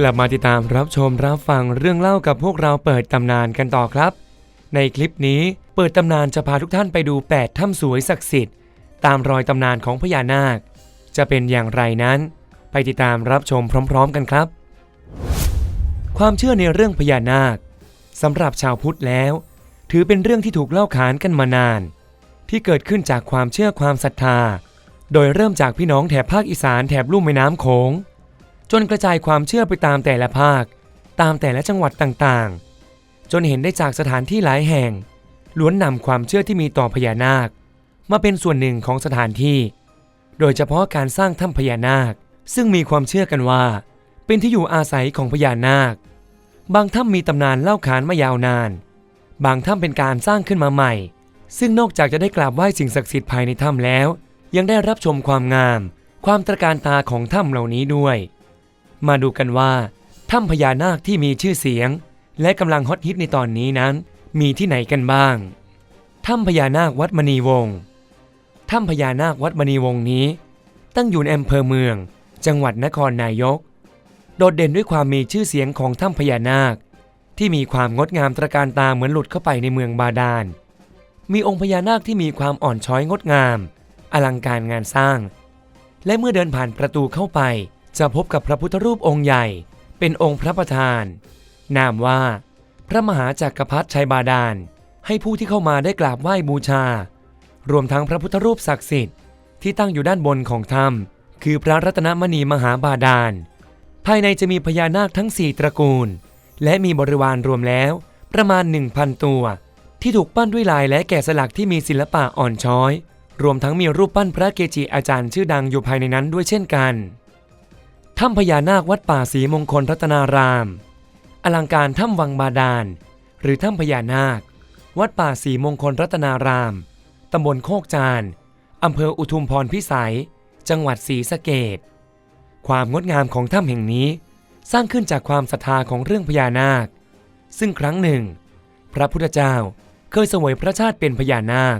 กลับมาติดตามรับชมรับฟังเรื่องเล่ากับพวกเราเปิดตำนานกันต่อครับ ในคลิปนี้เปิดตำนานจะพาทุกท่านไปดู 8 ถ้ำสวยศักดิ์สิทธิ์ ตามรอยตำนานของพญานาค จะเป็นอย่างไรนั้น ไปติดตามรับชมพร้อม ๆ กันครับ ความเชื่อในเรื่องพญานาคสำหรับชาวพุทธแล้ว ถือเป็นเรื่องที่ถูกเล่าขานกันมานาน ที่เกิดขึ้นจากความเชื่อความศรัทธา โดยเริ่มจากพี่น้องแถบภาคอีสานแถบลุ่มแม่น้ำโขง จนกระจายความเชื่อไปตามแต่ละภาค ตามแต่ละจังหวัดต่างๆ จนเห็นได้จากสถานที่หลายแห่ง ล้วนนำความเชื่อที่มีต่อพญานาค มาเป็นส่วนหนึ่งของสถานที่ โดยเฉพาะการสร้างถ้ำพญานาค ซึ่งมีความเชื่อกันว่า เป็นที่อยู่อาศัยของพญานาค บางถ้ำมีตำนานเล่าขานมายาวนาน บางถ้ำเป็นการสร้างขึ้นมาใหม่ ซึ่งนอกจากจะได้กราบไหว้สิ่งศักดิ์สิทธิ์ภายในถ้ำแล้ว ยังได้รับชมความงาม ความตระการตาของถ้ำเหล่านี้ด้วย มาดูกันว่าถ้ำพญานาคที่มีชื่อเสียง และกำลังฮอตฮิตในตอนนี้นั้น มีที่ไหนกันบ้าง ถ้ำพญานาควัดมณีวงศ์ ถ้ำพญานาควัดมณีวงศ์นี้ ตั้งอยู่ในอำเภอเมือง จังหวัดนครนายก โดดเด่นด้วยความมีชื่อเสียงของถ้ำพญานาค ที่มีความงดงามตระการตาเหมือนหลุดเข้าไปในเมืองบาดาล มีองค์พญานาคที่มีความอ่อนช้อยงดงาม อลังการงานสร้าง และเมื่อเดินผ่านประตูเข้าไป จะพบกับพระพุทธรูปองค์ใหญ่ เป็นองค์พระประธาน นามว่า พระมหาจักรพรรดิชัยบาดาล ให้ผู้ที่เข้ามาได้กราบไหว้บูชา รวมทั้งพระพุทธรูปศักดิ์สิทธิ์ที่ตั้งอยู่ด้านบนของถ้ำคือพระรัตนมณีมหาบาดาล ภายในจะมีพญานาคทั้ง 4 ตระกูล และมีบริวารรวมแล้ว ประมาณ 1,000 ตัว ที่ถูกปั้นด้วยลายและแกะสลักที่มีศิลปะอ่อนช้อย รวมทั้งมีรูปปั้นพระเกจิอาจารย์ชื่อดังอยู่ภายในนั้นด้วยเช่นกัน ถ้ำพญานาควัดป่าศรีมงคลรัตนาราม อลังการถ้ำวังบาดาล หรือถ้ำพญานาค วัดป่าศรีมงคลรัตนาราม ตำบลโคกจานอำเภออุทุมพรพิสัย จังหวัดศรีสะเกดความงดงามของถ้ำแห่งนี้ สร้างขึ้นจากความศรัทธาของเรื่องพญานาค ซึ่งครั้งหนึ่ง พระพุทธเจ้าเคยเสวยพระชาติเป็นพญานาค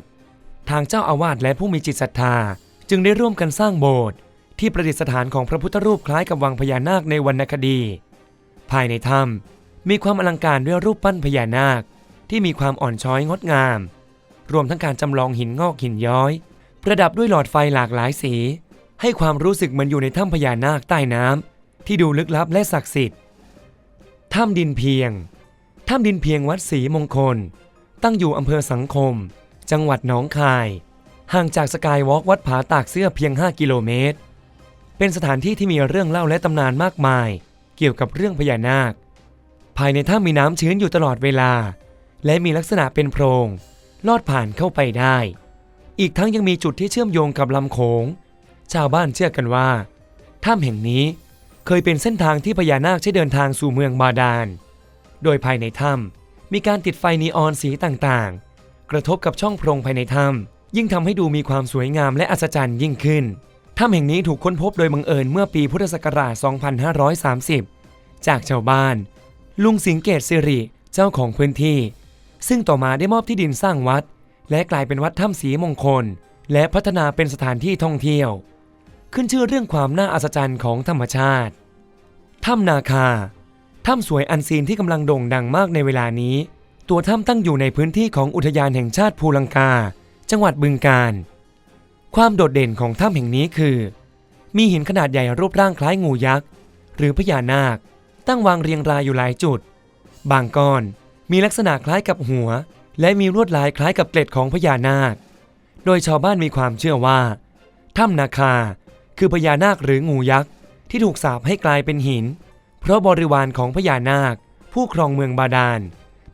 ทางเจ้าอาวาสและผู้มีจิตศรัทธาจึงได้ร่วมกันสร้างโบสถ์ ที่ประดิษฐานของพระพุทธรูปคล้ายกับวังพญานาคในวรรณคดี ภายในถ้ำมีความอลังการด้วยรูปปั้นพญานาค ที่มีความอ่อนช้อยงดงาม รวมทั้งการจำลองหินงอกหินย้อย ประดับด้วยหลอดไฟหลากหลายสี ให้ความรู้สึกเหมือนอยู่ในถ้ำพญานาคใต้น้ำที่ดูลึกลับและศักดิ์สิทธิ์ถ้ำดินเพียงถ้ำดินเพียงวัดศรีมงคล ตั้งอยู่อำเภอสังคม จังหวัดหนองคาย ห่างจากสกายวอล์กวัดผาตากเสื้อเพียง 5 กิโลเมตร เป็นสถานที่ที่มีเรื่องเล่าและตำนานมากมาย เกี่ยวกับเรื่องพญานาค ภายในถ้ำมีน้ำชื้นอยู่ตลอดเวลา และมีลักษณะเป็นโพรง ลอดผ่านเข้าไปได้ อีกทั้งยังมีจุดที่เชื่อมโยงกับลำโขง ชาวบ้านเชื่อกันว่าถ้ำแห่งนี้เคยเป็นเส้นทางที่พญานาคใช้เดินทางสู่เมืองบาดาล โดยภายในถ้ำมีการติดไฟนีออนสีต่างๆ กระทบกับช่องโพรงภายในถ้ำยิ่งทำให้ดูมีความสวยงามและอัศจรรย์ยิ่งขึ้น ถ้ำแห่งนี้ถูกค้นพบโดยบังเอิญเมื่อปีพุทธศักราช 2530 จากชาวบ้าน ลุงสิงเกตสิริเจ้าของพื้นที่ ซึ่งต่อมาได้มอบที่ดินสร้างวัด และกลายเป็นวัดถ้ำศรีมงคล และพัฒนาเป็นสถานที่ท่องเที่ยว ขึ้นชื่อเรื่องความน่าอัศจรรย์ของธรรมชาติ ถ้ำนาคา ถ้ำสวยอันซีนที่กำลังโด่งดังมากในเวลานี้ ตัวถ้ำตั้งอยู่ในพื้นที่ของอุทยานแห่งชาติภูลังกา จังหวัดบึงกาฬ ความโดดเด่นของถ้ำแห่งนี้คือ มีหินขนาดใหญ่รูปร่างคล้ายงูยักษ์ หรือพญานาค ตั้งวางเรียงรายอยู่หลายจุด บางก้อนมีลักษณะคล้ายกับหัว และมีลวดลายคล้ายกับเกล็ดของพญานาค โดยชาวบ้านมีความเชื่อว่าถ้ำนาคา คือพญานาคหรืองูยักษ์ที่ถูกสาปให้กลายเป็นหิน เพราะบริวารของพญานาค ผู้ครองเมืองบาดาล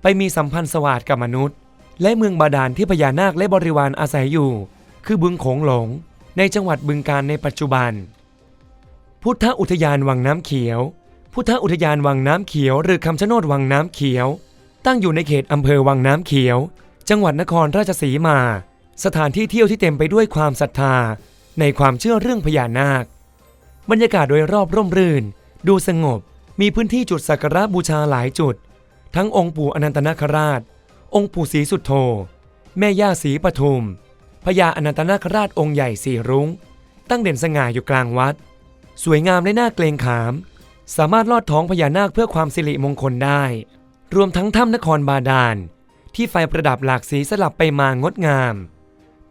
ไปมีสัมพันธ์สวัสดกับมนุษย์ และเมืองบาดาลที่พญานาคและบริวารอาศัยอยู่ คือบึงโขงหลงในจังหวัดบึงกาฬในปัจจุบัน พุทธอุทยานวังน้ำเขียว พุทธอุทยานวังน้ำเขียว หรือคำชะโนดวังน้ำเขียว ตั้งอยู่ในเขตอำเภอวังน้ำเขียว จังหวัดนครราชสีมา สถานที่เที่ยวที่เต็มไปด้วยความศรัทธา ในความเชื่อเรื่องพญานาค บรรยากาศโดยรอบร่มรื่น ดูสงบ มีพื้นที่จุดสักการะบูชาหลายจุด ทั้งองค์ปู่อนันตนาคราช องค์ปู่ศรีสุดโธแม่ย่าศรีปทุม พญาอนันตนาคราชองค์ใหญ่สีรุง้ง ตั้งเด่นสง่าอยู่กลางวัด สวยงามและน่าเกรงขาม สามารถลอดท้องพญานาคเพื่อความสิริมงคลได้ รวมทั้งถ้ำนครบาดาลที่ไฟประดับหลากสีสลับไปมางดงาม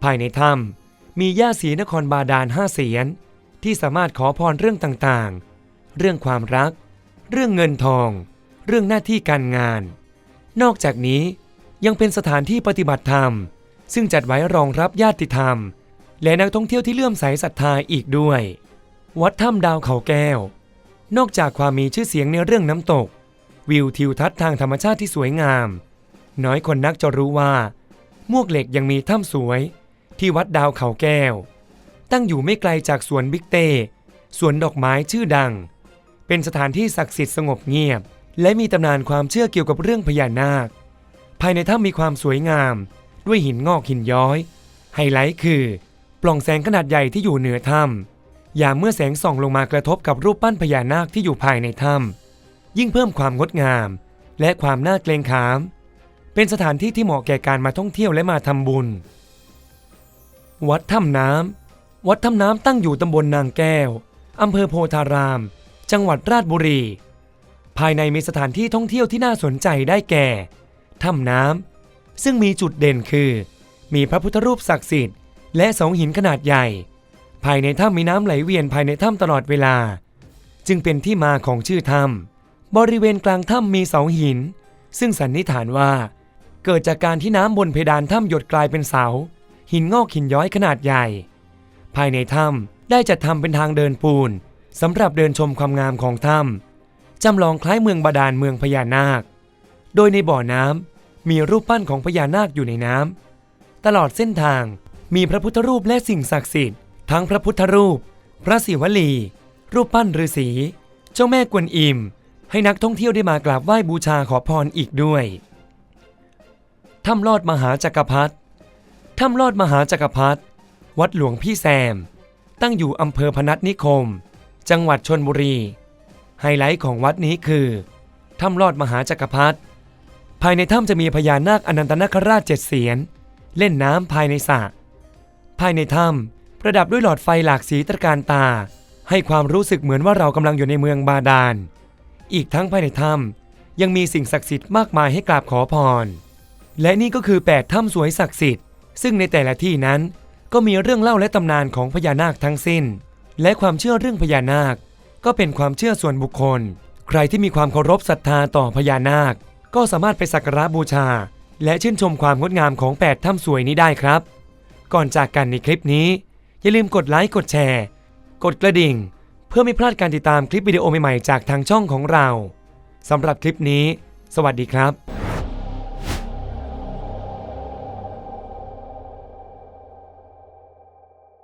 ภายในถ้ำมีย่าสีนครบาดาลห้าเสียน ที่สามารถขอพรเรื่องต่างๆ เรื่องความรัก เรื่องเงินทอง เรื่องหน้าที่การงาน นอกจากนี้ยังเป็นสถานที่ปฏิบัติธรรม ซึ่งจัดไว้รองรับญาติธรรม และนักท่องเที่ยวที่เลื่อมใสศรัทธาอีกด้วย วัดถ้ำดาวเขาแก้ว นอกจากความมีชื่อเสียงในเรื่องน้ำตก วิวทิวทัศน์ทางธรรมชาติที่สวยงาม น้อยคนนักจะรู้ว่า มวกเหล็กยังมีถ้ำสวย ที่วัดดาวเขาแก้ว ตั้งอยู่ไม่ไกลจากสวนบิ๊กเต้สวนดอกไม้ชื่อดัง เป็นสถานที่ศักดิ์สิทธิ์สงบเงียบ และมีตำนานความเชื่อเกี่ยวกับเรื่องพญานาค ภายในถ้ำมีความสวยงาม ด้วยหินงอกหินย้อย ไฮไลท์คือ ปล่องแสงขนาดใหญ่ที่อยู่เหนือถ้ำยามเมื่อแสงส่องลงมากระทบกับรูปปั้นพญานาคที่อยู่ภายในถ้ำยิ่งเพิ่มความงดงาม และความน่าเกรงขาม เป็นสถานที่ที่เหมาะแก่การมาท่องเที่ยวและมาทำบุญ วัดถ้ำน้ำวัดถ้ำน้ำตั้งอยู่ตำบลนางแก้วอำเภอโพธาราม จังหวัดราชบุรี ภายในมีสถานที่ท่องเที่ยวที่น่าสนใจได้แก่ ถ้ำน้ำ ซึ่งมีจุดเด่นคือ มีพระพุทธรูปศักดิ์สิทธิ์ และเสาหินขนาดใหญ่ ภายในถ้ำมีน้ำไหลเวียนภายในถ้ำตลอดเวลา จึงเป็นที่มาของชื่อถ้ำบริเวณกลางถ้ำมีเสาหิน ซึ่งสันนิษฐานว่า เกิดจากการที่น้ำบนเพดานถ้ำหยดกลายเป็นเสา หินงอกหินย้อยขนาดใหญ่ ภายในถ้ำได้จัดทำเป็นทางเดินปูนสำหรับเดินชมความงามของถ้ำจำลองคล้ายเมืองบาดาลเมืองพญานาค โดยในบ่อน้ำ มีรูปปั้นของพญานาคอยู่ในน้ำตลอดเส้นทางมีพระพุทธรูปและสิ่งศักดิ์สิทธิ์ทั้งพระพุทธรูป พระศิวลี รูปปั้นฤาษีเจ้าแม่กวนอิม ให้นักท่องเที่ยวได้มากราบไหว้บูชาขอพรอีกด้วยถ้ำลอดมหาจักรพรรดิถ้ำลอดมหาจักรพรรดิวัดหลวงพี่แซม ตั้งอยู่อำเภอพนัสนิคม จังหวัดชนบุรี ไฮไลท์ของวัดนี้คือถ้ำลอดมหาจักรพรรดิ ภายในถ้ำจะมีพญานาคอนันตนาคราชเจ็ดเสียน เล่นน้ำภายในสระภายในถ้ำประดับด้วยหลอดไฟหลากสีตระการตา ให้ความรู้สึกเหมือนว่าเรากำลังอยู่ในเมืองบาดาล อีกทั้งภายในถ้ำยังมีสิ่งศักดิ์สิทธิ์มากมายให้กราบขอพร และนี่ก็คือ 8 ถ้ำสวยศักดิ์สิทธิ์ ซึ่งในแต่ละที่นั้นก็มีเรื่องเล่าและตำนานของพญานาคทั้งสิ้น และความเชื่อเรื่องพญานาค ก็เป็นความเชื่อส่วนบุคคล ใครที่มีความเคารพศรัทธาต่อพญานาค ก็สามารถไปสักการะบูชา และชื่นชมความงดงามของ 8 ถ้ำสวยนี้ได้ครับ ก่อนจากกันในคลิปนี้ อย่าลืมกดไลค์กดแชร์ กดกระดิ่ง เพื่อไม่พลาดการติดตามคลิปวิดีโอใหม่ๆจากทางช่องของเราสำหรับคลิปนี้ สวัสดีครับ